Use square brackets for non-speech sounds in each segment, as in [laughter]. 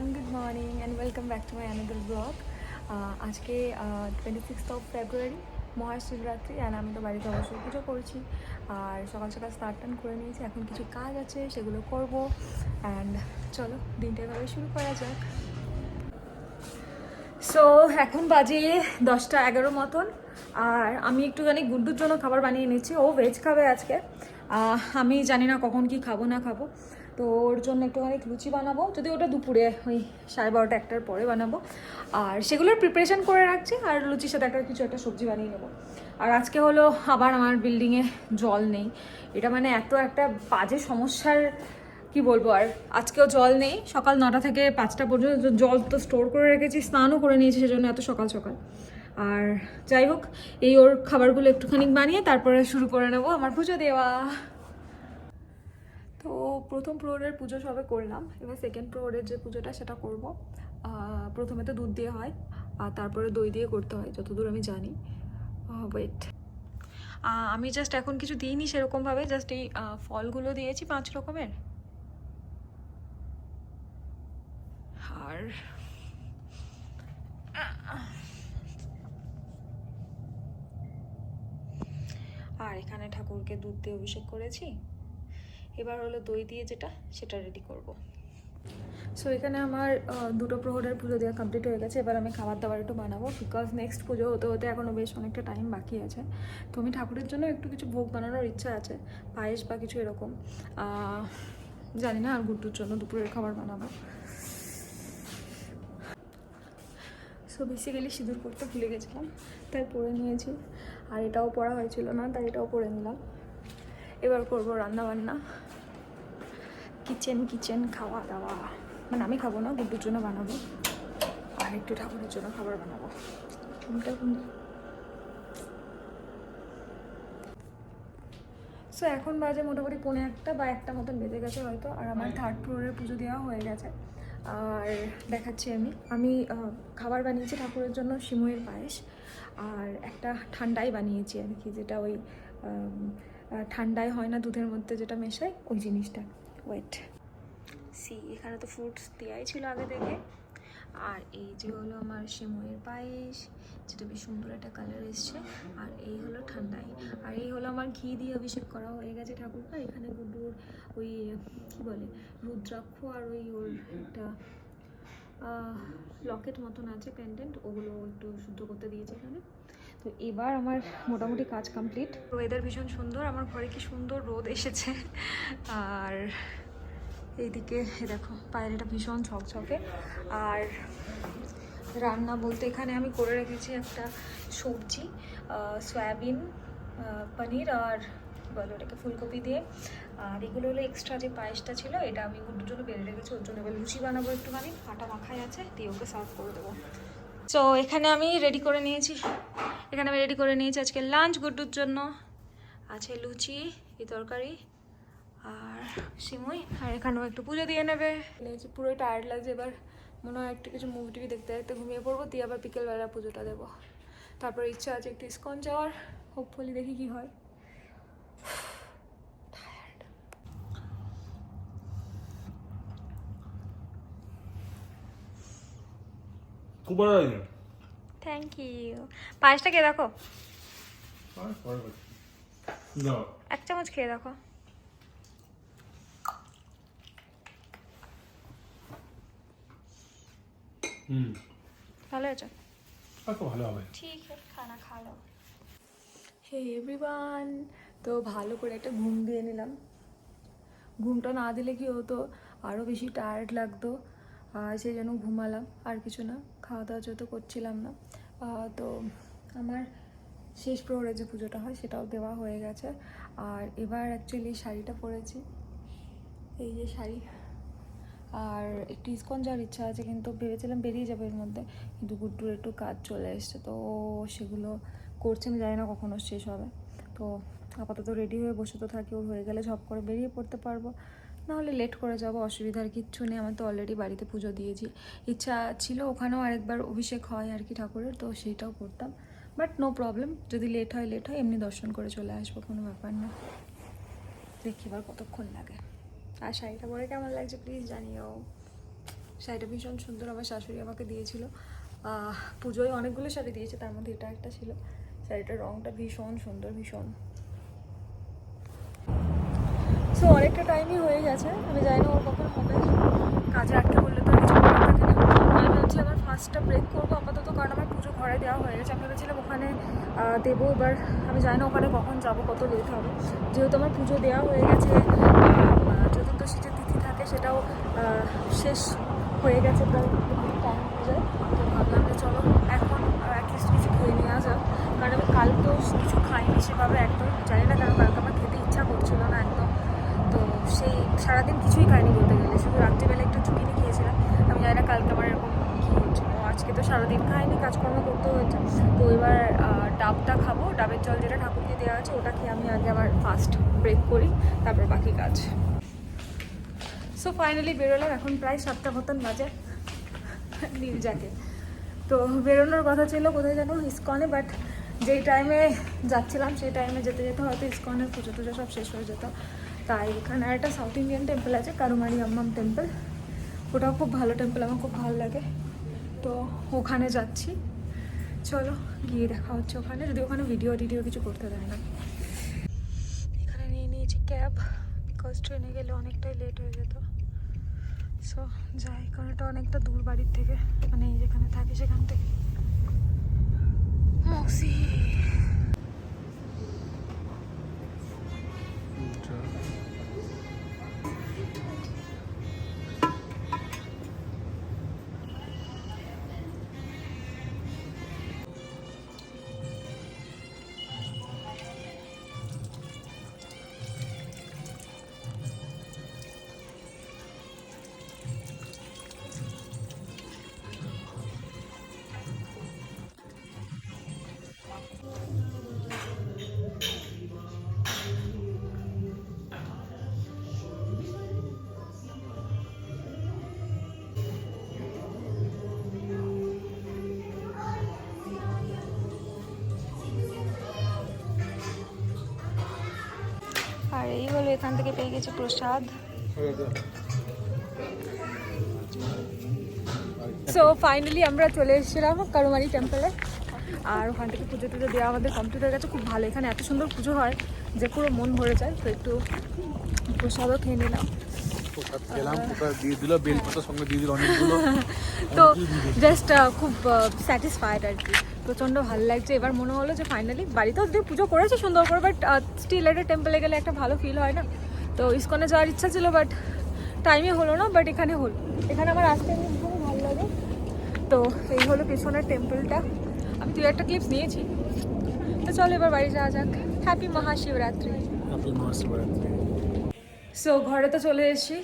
Everyone good morning and welcome back to my another blog আজকে twenty sixth of February Mahashivratri and আমি তো বাড়িতে অবশ্যই পুজো করছি। আর সকাল সকাল স্নান টান করে নিয়েছি। এখন কিছু কাজ আছে, সেগুলো করব। অ্যান্ড চলো, দিনটা এভাবে শুরু করা যাক। সো এখন বাজে দশটা এগারো মতন। আর আমি একটুখানি গুড্ডুর জন্য খাবার বানিয়ে নিচ্ছি। ও ভেজ খাবে আজকে। আমি জানি না কখন কি খাব না খাব। তো ওর জন্য একটুখানি লুচি বানাবো। যদি ওটা দুপুরে, ওই সাড়ে বারোটা একটার পরে বানাবো। আর সেগুলোর প্রিপারেশন করে রাখছি, আর লুচির সাথে একটা কিছু একটা সবজি বানিয়ে নেব। আর আজকে হলো আবার আমার বিল্ডিংয়ে জল নেই। এটা মানে এত একটা বাজে সমস্যার, কি বলব আর, আজকেও জল নেই। সকাল নটা থেকে পাঁচটা পর্যন্ত জল তো স্টোর করে রেখেছি, স্নানও করে নিয়েছি, সেজন্য এত সকাল সকাল। আর যাই হোক, এই ওর খাবারগুলো একটুখানি বানিয়ে তারপরে শুরু করে নেব আমার পুজো দেওয়া। তো প্রথম প্রহরের পুজো সবে করলাম, এবার সেকেন্ড প্রহরের যে পুজোটা সেটা করব। প্রথমে তো দুধ দিয়ে হয়, আর তারপরে দই দিয়ে করতে হয়, যতদূর আমি জানি। ওয়েট আমি জাস্ট এখন কিছু দিইনি সেরকমভাবে জাস্ট এই ফলগুলো দিয়েছি পাঁচ রকমের। আর আর এখানে ঠাকুরকে দুধ দিয়ে অভিষেক করেছি। এবার হলো দই দিয়ে যেটা, সেটা রেডি করব। সো এখানে আমার দুটো প্রহরের পুজো দেওয়া কমপ্লিট হয়ে গেছে। এবার আমি খাবার দাবার একটু বানাবো বিকজ নেক্সট পুজো হতে হতে এখনও বেশ অনেকটা টাইম বাকি আছে। তো আমি ঠাকুরের জন্য একটু কিছু ভোগ বানানোর ইচ্ছা আছে, পায়েস বা কিছু এরকম। জানি না, আর গুড্ডুর জন্য দুপুরের খাবার বানাবো। সো বেসিক্যালি সিঁদুর করতে ভুলে গেছিলাম, তাই পরে নিয়েছি। আর এটাও পড়া হয়েছিল না, তাই এটাও পরে নিলাম। এবার করব রান্না বান্না কিচেন কিচেন খাওয়া দাওয়া মানে আমি খাব না গুড্ডুর জন্য বানাবো। আর একটু ঠাকুরের জন্য খাবার বানাবো। সো এখন বাজে মোটামুটি পৌনে একটা বা একটা মতন বেজে গেছে হয়তো আর আমার থার্ড ফ্লোরের পুজো দেওয়া হয়ে গেছে। আর দেখাচ্ছি আমি। আমি খাবার বানিয়েছি ঠাকুরের জন্য সিমুয়ের পায়েস। আর একটা ঠান্ডাই বানিয়েছি আর কি যেটা ওই ঠান্ডায় হয় না, দুধের মধ্যে যেটা মেশাই, ওই জিনিসটা। ওয়েট সি, এখানে তো ফ্রুটস দেওয়াই ছিল আগে থেকে। আর এই যে হলো আমার সিমুয়ের পায়েস, যেটা বেশ সুন্দর একটা কালার এসছে। আর এই হলো ঠান্ডায়। আর এই হলো আমার ঘি দিয়ে অভিষেক করা হয়ে গেছে ঠাকুরকে এখানে গুড্ডুর ওই, কী বলে, রুদ্রাক্ষ আর ওই ওর একটা লকেট মতন আছে প্যান্ডেন্ট ওগুলো একটু শুদ্ধ করতে দিয়েছে এখানে। তো এবার আমার মোটামুটি কাজ কমপ্লিট ওয়েদার ভীষণ সুন্দর, আমার ঘরে কি সুন্দর রোদ এসেছে। আর এইদিকে দেখো, পায়রাটা ভীষণ ঝকঝকে। আর রান্না বলতে এখানে আমি করে রেখেছি একটা সবজি সয়াবিন পনির আর বলো ওটাকে, ফুলকপি দিয়ে। আর এগুলো হলো এক্সট্রা যে পায়েসটা ছিল, এটা আমি গুড্ডুর জন্য বেড়ে রেখেছি, ওর জন্য এবার লুচি বানাবো একটুখানি। আটা মাখাই আছে, দিয়ে ওকে সার্ভ করে দেবো। তো এখানে আমি রেডি করে নিয়েছি এখানে আমি রেডি করে নিয়েছি আজকে লাঞ্চ গুড্ডুর জন্য। আছে লুচি, এই তরকারি, আর সিমুই, আর এখানেও একটু পুজো দিয়ে নেবে। পুরোই টায়ার্ড লাগছে, এবার মনে হয় একটু কিছু মুভি টুভি দেখতে দেখতে ঘুমিয়ে পড়ব, দিয়ে আবার বিকেলবেলা পুজোটা দেবো। তারপর ইচ্ছা আছে একটু ইস্কন যাওয়ার হোপফুলি দেখি কি হয়। Tired. থ্যাংক ইউ পায়েসটা খেয়ে দেখো। আর এক চামচ খেয়ে দেখো। ভালো হয়েছে? তো ভালো হবে। ঠিক আছে খানা খা হে এভরিওয়ান তো ভালো করে একটা ঘুম দিয়ে নিলাম। ঘুমটা না দিলে কি হতো? আরও বেশি টায়ার্ড লাগতো। আর সেই জন্য ঘুমালাম, আর কিছু না খাওয়া দাওয়া যত করছিলাম না। তো আমার শেষ প্রহরে যে পুজোটা হয়, সেটাও দেওয়া হয়ে গেছে। আর এবার অ্যাকচুয়ালি শাড়িটা পরেছি। এই যে শাড়ি। আর একটু ইস্কন যাওয়ার ইচ্ছা আছে, কিন্তু ভেবেছিলাম বেরিয়ে যাবে এর মধ্যে। কিন্তু গুড্ডুর একটু কাজ চলে এসছে, তো সেগুলো করছে, আমি জানি না কখনো শেষ হবে। তো আপাতত রেডি হয়ে বসে তো থাকি ওর হয়ে গেলে ঝপ করে বেরিয়ে পড়তে পারব। নাহলে লেট করে যাব, অসুবিধার কিচ্ছু নেই আমার তো অলরেডি বাড়িতে পুজো দিয়েছি। ইচ্ছা ছিল ওখানেও আরেকবার অভিষেক হয় আর কি ঠাকুরের, তো সেইটাও করতাম। বাট নো প্রবলেম যদি লেট হয় লেট হয়, এমনি দর্শন করে চলে আসব, কোনো ব্যাপার না। দেখি এবার কতক্ষণ লাগে। আর শাড়িটা পরে কেমন লাগছে প্লিজ জানিও। শাড়িটা ভীষণ সুন্দর, আমার শাশুড়ি আমাকে দিয়েছিল। পুজোয় অনেকগুলো শাড়ি দিয়েছে, তার মধ্যে এটা একটা ছিল। শাড়িটার রঙটা ভীষণ সুন্দর, ভীষণ। সো অনেকটা টাইমই হয়ে গেছে আমি জানি না ওর কখন হবে কাজে আটকে পড়লে তো আর কিছু করার থাকে না আমি ভাবছি আমার ফার্স্টটা ব্রেক করব আপাতত কারণ ঘরে দেওয়া হয়ে গেছে। আমি ভেবেছিলাম ওখানে দেবো, এবার আমি জানি না ওখানে কখন যাব, কত লেট হবে। যেহেতু আমার পুজো দেওয়া হয়ে গেছে চতুর্দশী যে তিথি থাকে সেটাও শেষ হয়ে গেছে প্রায়। ডাবের জল যেটা ঠাকুরকে দেওয়া আছে, ওটা খেয়ে আমি আগে আবার ফার্স্ট ব্রেক করি, তারপর বাকি কাজ। সো ফাইনালি বেরোলাম, এখন প্রায় সাতটা মতন বাজে নীলজাকে তো বেরোনোর কথা ছিল কোথায় যেন ইস্কনে বাট যেই টাইমে যাচ্ছিলাম, সেই টাইমে যেতে যেতে হয়তো ইস্কনের পুজো টুজো সব শেষ হয়ে যেত। তাই এখানে একটা সাউথ ইন্ডিয়ান টেম্পল আছে কারুমারি আম্মাম টেম্পল ওটাও খুব ভালো টেম্পল আমার খুব ভালো লাগে। তো ওখানে যাচ্ছি। চলো, গিয়ে দেখা হচ্ছে ওখানে। যদি ওখানে ভিডিও টিডিও কিছু করতে দেয় না। এখানে নিয়ে নিয়েছি ক্যাব বিকজ ট্রেনে গেলে অনেকটাই লেট হয়ে যেত। সো যাই, কারণ এটা অনেকটা দূর বাড়ির থেকে মানে যেখানে থাকি সেখান থেকে। মক্সি আর এই এখান থেকে পেয়ে গেছি প্রসাদ। সো ফাইনালি আমরা চলে এসেছিলাম কারুমারি টেম্পলে আর ওখান থেকে পুজো টুজো দেওয়া আমাদের কমপ্লিট হয়ে গেছে খুব ভালো। এখানে এত সুন্দর পুজো হয় যে পুরো মন ভরে যায়। তো একটু প্রসাদও খেয়ে নিলাম। প্রসাদ খেলাম প্রসাদ দিয়ে দিল বেলপাতা সঙ্গে দিয়ে দিল অনেকগুলো। [laughs] তো জাস্ট খুব স্যাটিসফাইড আর কি। প্রচণ্ড ভালো লাগছে। এবার মনে হলো যে ফাইনালি বাড়িতেও দিয়ে পুজো করেছে সুন্দর করে বাট স্টিল একটা টেম্পলে গেলে একটা ভালো ফিল হয় না। তো ইস্কনে যাওয়ার ইচ্ছা ছিল বাট টাইমে হলো না বাট এখানে হলো এখানে আমার আসতে খুব ভালো লাগে। তো এই হলো পেছনের টেম্পলটা আমি দু একটা ক্লিপস নিয়েছি। তো চলো এবার বাড়ি যাওয়া যাক। হ্যাপি মহাশিবরাত্রি। আপনি মহাশিবরাত্রি। সো ঘরে তো চলে এসেছি।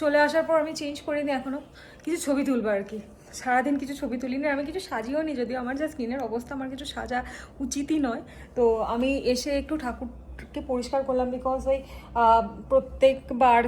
চলে আসার পর আমি চেঞ্জ করিনি এখনও কিছু ছবি তুলবো আর কি। সারাদিন কিছু ছবি তুলিনি। আমি কিছু সাজিও নি যদিও। আমার যা স্কিনের অবস্থা আমার কিছু সাজা উচিতই নয়। তো আমি এসে একটু ঠাকুরকে পরিষ্কার করলাম বিকজ ওই প্রত্যেকবার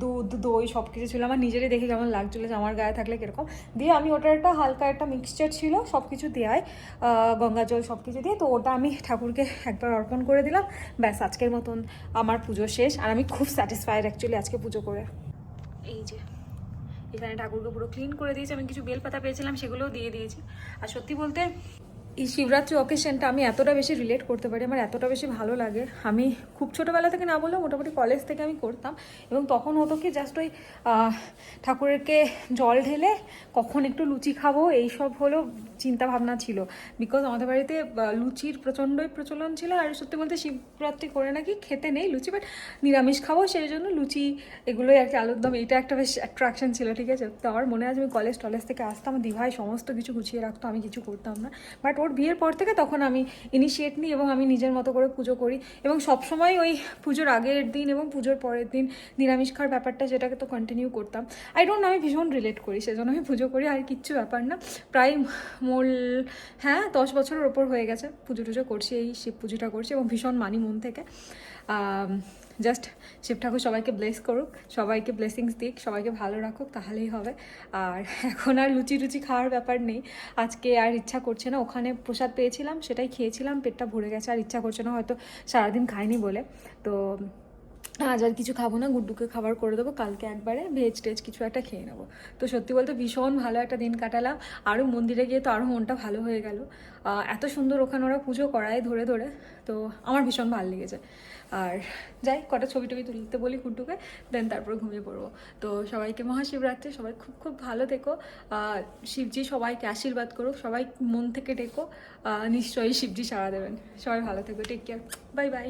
দুধ, দই সব কিছু ছিল। আমার নিজেরই দেখে কেমন লাগছিল যে আমার গায়ে থাকলে কীরকম। দিয়ে আমি ওটার একটা হালকা একটা মিক্সচার ছিল সব কিছু দেওয়ায় গঙ্গা জল সব কিছু দিয়ে। তো ওটা আমি ঠাকুরকে একবার অর্পণ করে দিলাম। ব্যাস, আজকের মতন আমার পুজো শেষ। আর আমি খুব স্যাটিসফাইড অ্যাকচুয়ালি আজকে পুজো করে। এই যে, এখানে ঠাকুরকে পুরো ক্লিন করে দিয়েছি। আমি কিছু বেলপাতা পেয়েছিলাম, সেগুলোও দিয়ে দিয়েছি। আর সত্যি বলতে এই শিবরাত্রি অকেশনটা আমি এতটা বেশি রিলেট করতে পারি, আমার এতটা বেশি ভালো লাগে। আমি খুব ছোটোবেলা থেকে না বললেও মোটামুটি কলেজ থেকে আমি করতাম এবং তখন হতো কি জাস্ট ওই ঠাকুরেরকে জল ঢেলে কখন একটু লুচি খাব, এইসব হলো চিন্তা ভাবনা ছিল। বিকজ আমাদের বাড়িতে লুচির প্রচণ্ডই প্রচলন ছিল। আর সত্যি বলতে শিবরাত্রি করে নাকি খেতে নেই লুচি বাট নিরামিষ খাব সেই জন্য লুচি এগুলোই আর কি আলুর দম এটা একটা বেশ অ্যাট্রাকশন ছিল, ঠিক আছে? তো আমার মনে আছে আমি কলেজ টলেজ থেকে আসতাম, দিভাই সমস্ত কিছু গুছিয়ে রাখতো, আমি কিছু করতাম না। বাট ওর বিয়ের পর থেকে তখন আমি ইনিশিয়েট নিই এবং আমি নিজের মতো করে পুজো করি। এবং সবসময় ওই পুজোর আগের দিন এবং পুজোর পরের দিন নিরামিষ খাওয়ার ব্যাপারটা যেটাকে তো কন্টিনিউ করতাম। আই ডোন্ট আমি ভীষণ রিলেট করি, সেজন্য আমি পুজো করি, আর কিচ্ছু ব্যাপার না। প্রায় মোল হ্যাঁ দশ বছরের ওপর হয়ে গেছে। পুজো টুজো করছি, এই শিব পুজোটা করছি এবং ভীষণ মানি মন থেকে। জাস্ট শিব ঠাকুর সবাইকে ব্লেস করুক, সবাইকে ব্লেসিংস দিক, সবাইকে ভালো রাখুক, তাহলেই হবে। আর এখন আর লুচি টুচি খাওয়ার ব্যাপার নেই। আজকে আর ইচ্ছা করছে না, ওখানে প্রসাদ পেয়েছিলাম, সেটাই খেয়েছিলাম, পেটটা ভরে গেছে, আর ইচ্ছা করছে না, হয়তো সারাদিন খাইনি বলে। তো আজ আর কিছু খাব না, গুড্ডুকে খাবার করে দেবো, কালকে একবারে ভেজ টেজ কিছু একটা খেয়ে নেব। তো সত্যি বলতে ভীষণ ভালো একটা দিন কাটালাম। আরও মন্দিরে গিয়ে তো আরও মনটা ভালো হয়ে গেল। এত সুন্দর ওখানে ওরা পুজো করায় ধরে ধরে, তো আমার ভীষণ ভালো লেগেছে। আর যাই, কটা ছবি টবি তুলতে বলি গুড্ডুকে দেন তারপর ঘুমিয়ে পড়ব। তো সবাইকে মহাশিবরাত্রি, সবাই খুব খুব ভালো থেকো। শিবজি সবাইকে আশীর্বাদ করুক, সবাই মন থেকে ডেকো। নিশ্চয়ই শিবজি সাড়া দেবেন। সবাই ভালো থেকো টেক কেয়ার বাই বাই